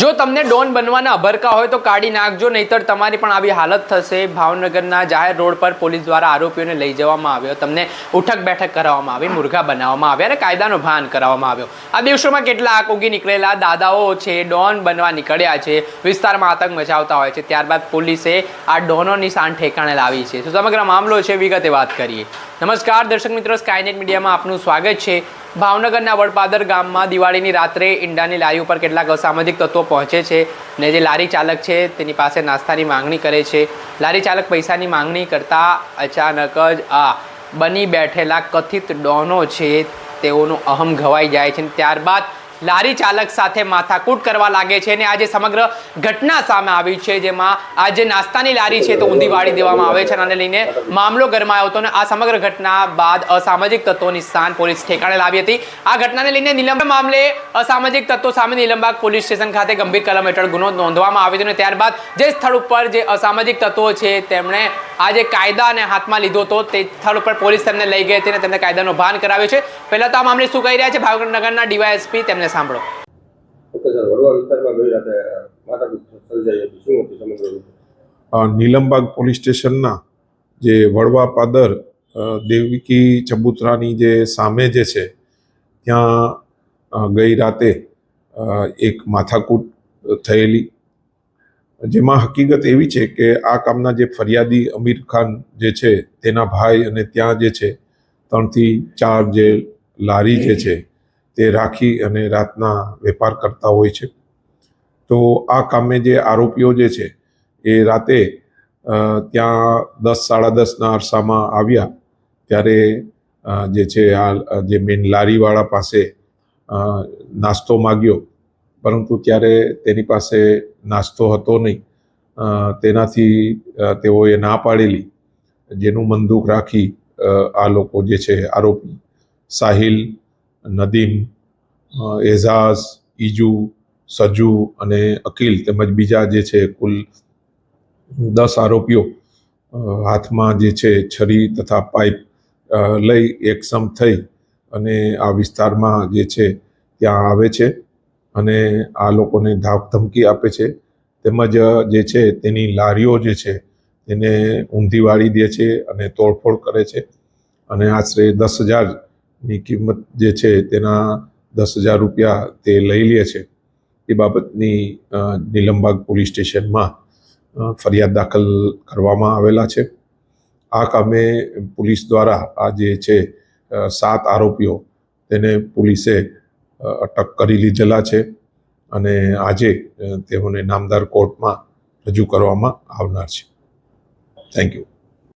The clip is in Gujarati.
જો તમને ડોન બનવાના અભરકા હોય તો કાઢી નાખજો, નહીતર તમારી પણ આવી હાલત થશે. ભાવનગરના જાહેર રોડ પર પોલીસ દ્વારા આરોપીઓને લઈ જવામાં આવ્યો. તમને ઉઠક બેઠક કરાવવામાં આવી, મુર્ગા બનાવવામાં આવ્યા અને કાયદાનો ભાન કરાવવામાં આવ્યો. આ દિવસોમાં કેટલાક ઉગી નીકળેલા દાદાઓ છે, ડોન બનવા નીકળ્યા છે, વિસ્તારમાં આતંક મચાવતા હોય છે. ત્યારબાદ પોલીસે આ ડોનોની શાન ઠેકાણે લાવી છે. તો સમગ્ર મામલો છે, વિગતે વાત કરીએ. નમસ્કાર, દર્શક મિત્રો સ્કાયનેટ મીડિયામાં આપનું સ્વાગત છે. ભાવનગરના વડપાદર ગામમાં દિવાળીની રાત્રે ઈંડાની લારી ઉપર કેટલાક અસામાજિક તત્વો પહોંચે છે ને જે લારી ચાલક છે તેની પાસે નાસ્તાની માંગણી કરે છે. લારી ચાલક પૈસાની માંગણી કરતાં અચાનક જ આ બની બેઠેલા કથિત ડોનો છે તેઓનો અહમ ઘવાઈ જાય છે ત્યારબાદ લારી ચાલક સાથે માથાકૂટ કરવા લાગે છે અને આ જે સમગ્ર ઘટના સામે આવી છે, જેમાં આ જે નાસ્તાની લારી છે તો ઊંધી વાળી દેવામાં આવે છે અને લઈને મામલો ગરમાયો હતો અને આ સમગ્ર ઘટના બાદ અસામાજિક તત્વોની સ્થાન પોલીસ ઠેકાણે લાવી હતી. આ ઘટનાને લઈને નિલંબન મામલે અસામાજિક તત્વો સામે નિલંબાગ પોલીસ સ્ટેશન ખાતે ગંભીર કલમ હેઠળ ગુનો નોંધવામાં આવ્યો છે અને ત્યારબાદ જે સ્થળ ઉપર જે અસામાજિક તત્વો છે, તેમણે આ જે કાયદાને હાથમાં લીધો હતો તે સ્થળ ઉપર પોલીસ તેમને લઈ ગઈ હતી અને તેમને કાયદાનો ભાન કરાવ્યો છે. પહેલાં તો આ મામલે શું કહી રહ્યા છે? ભાવનગરના ડીવાયએસપી તેમને સાંભળો. નીલમબાગ પોલીસ સ્ટેશનના જે વડવા પાદર દેવકી ચબુતરાની જે સામે જે છે ત્યાં ગઈ રાતે એક માથાકૂટ થયેલી જેમાં હકીકત એવી છે કે આ કામના જે ફરિયાદી અમીર ખાન જે છે, તેના ભાઈ અને ત્યાં જે છે, ત્રણથી ચાર જે લારી જે છે, તે રાખી અને રાતના વેપાર કરતા હોય છે. તો આ કામે જે આરોપીઓ જે છે, એ રાતે ત્યાં દસ, સાડા દસના અરસામાં આવ્યા. ત્યારે જે છે, આ, જે મેન લારીવાળા પાસે નાસ્તો માગ્યો. પરંતુ ત્યારે તેની પાસે નાસ્તો હતો નહીં. તેનાથી તેઓએ ના પાડેલી જેનું બંદૂક રાખી આ લોકો જે છે આરોપી સાહિલ, નદીમ એઝાઝ, ઈજુ, સજુ અને અકીલ તેમજ બીજા જે છે કુલ દસ આરોપીઓ હાથમાં જે છે છરી તથા પાઇપ લઈ એકસમ થઈ અને આ વિસ્તારમાં જે છે ત્યાં આવે છે. અને આ લોકોને ધાક ધમકી આપે છે. તેમજ જે છે તેની લારીઓ જે છે તેને ઊંધી વાળી દે છે અને તોડફોડ કરે છે. અને આશરે દસ હજારની કિંમત જે છે તેના દસ હજાર રૂપિયા તે લઈ લે છે. એ બાબતની નીલમબાગ પોલીસ સ્ટેશનમાં ફરિયાદ દાખલ કરવામાં આવેલા છે. આ કામે પોલીસ દ્વારા આ જે છે સાત આરોપીઓ તેને પોલીસે અટક કરી લીધેલા છે અને આજે તેઓને નામદાર કોર્ટમાં રજૂ કરવામાં આવનાર છે. Thank you